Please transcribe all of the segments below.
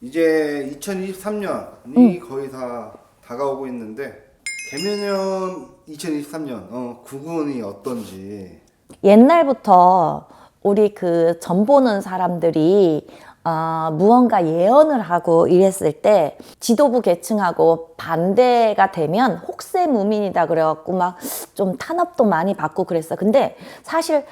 이제 2023년이 거의 다 다가오고 있는데 개면연 2023년 어, 구군이 어떤지 옛날부터 우리 그점 보는 사람들이 어, 무언가 예언을 하고 이랬을 때 지도부 계층하고 반대가 되면 혹세무민이다 그래갖고 막 좀 탄압도 많이 받고 그랬어. 근데 사실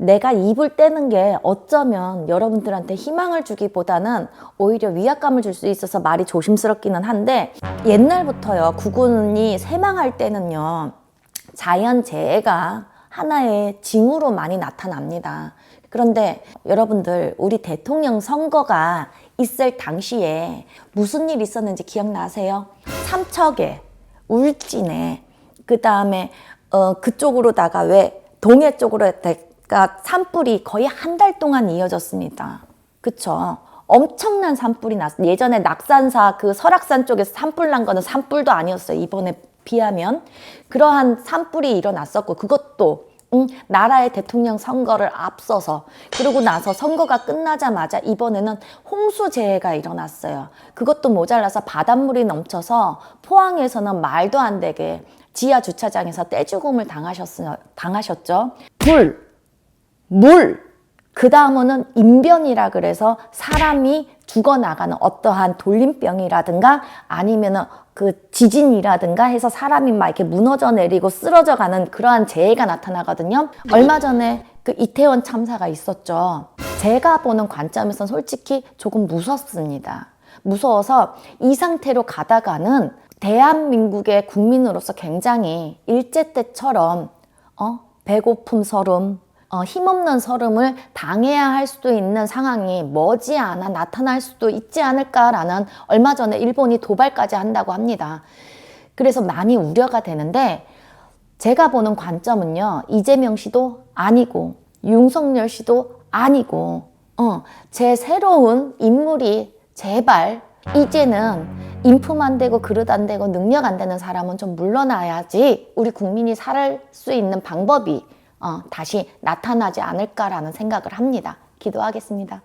내가 입을 떼는 게 어쩌면 여러분들한테 희망을 주기보다는 오히려 위압감을 줄 수 있어서 말이 조심스럽기는 한데 옛날부터요 구군이 세망할 때는요 자연 재해가 하나의 징후로 많이 나타납니다. 그런데 여러분들 우리 대통령 선거가 있을 당시에 무슨 일 있었는지 기억나세요? 삼척에 울진에 그 다음에 어 그쪽으로다가 왜 동해 쪽으로 가 산불이 거의 한 달 동안 이어졌습니다. 그쵸? 엄청난 산불이 났. 예전에 낙산사 그 설악산 쪽에서 산불 난 거는 산불도 아니었어요. 이번에 비하면 그러한 산불이 일어났었고 그것도 음, 나라의 대통령 선거를 앞서서 그러고 나서 선거가 끝나자마자 이번에는 홍수 재해가 일어났어요. 그것도 모자라서 바닷물이 넘쳐서 포항에서는 말도 안 되게 지하 주차장에서 떼죽음을 당하셨, 당하셨죠. 불, 물, 그 다음은 인변이라 그래서 사람이 죽어나가는 어떠한 돌림병이라든가 아니면은 그 지진이라든가 해서 사람이 막 이렇게 무너져 내리고 쓰러져 가는 그러한 재해가 나타나거든요. 얼마 전에 그 이태원 참사가 있었죠. 제가 보는 관점에선 솔직히 조금 무섭습니다. 무서워서 이 상태로 가다가는 대한민국의 국민으로서 굉장히 일제 때처럼 어? 배고픔 서름, 어, 힘없는 서름을 당해야 할 수도 있는 상황이 머지않아 나타날 수도 있지 않을까라는 얼마 전에 일본이 도발까지 한다고 합니다. 그래서 많이 우려가 되는데 제가 보는 관점은요 이재명 씨도 아니고 윤석열 씨도 아니고 어, 제 새로운 인물이 제발 이제는 인품 안 되고 그릇 안 되고 능력 안 되는 사람은 좀 물러나야지 우리 국민이 살 수 있는 방법이 어, 다시 나타나지 않을까라는 생각을 합니다. 기도하겠습니다.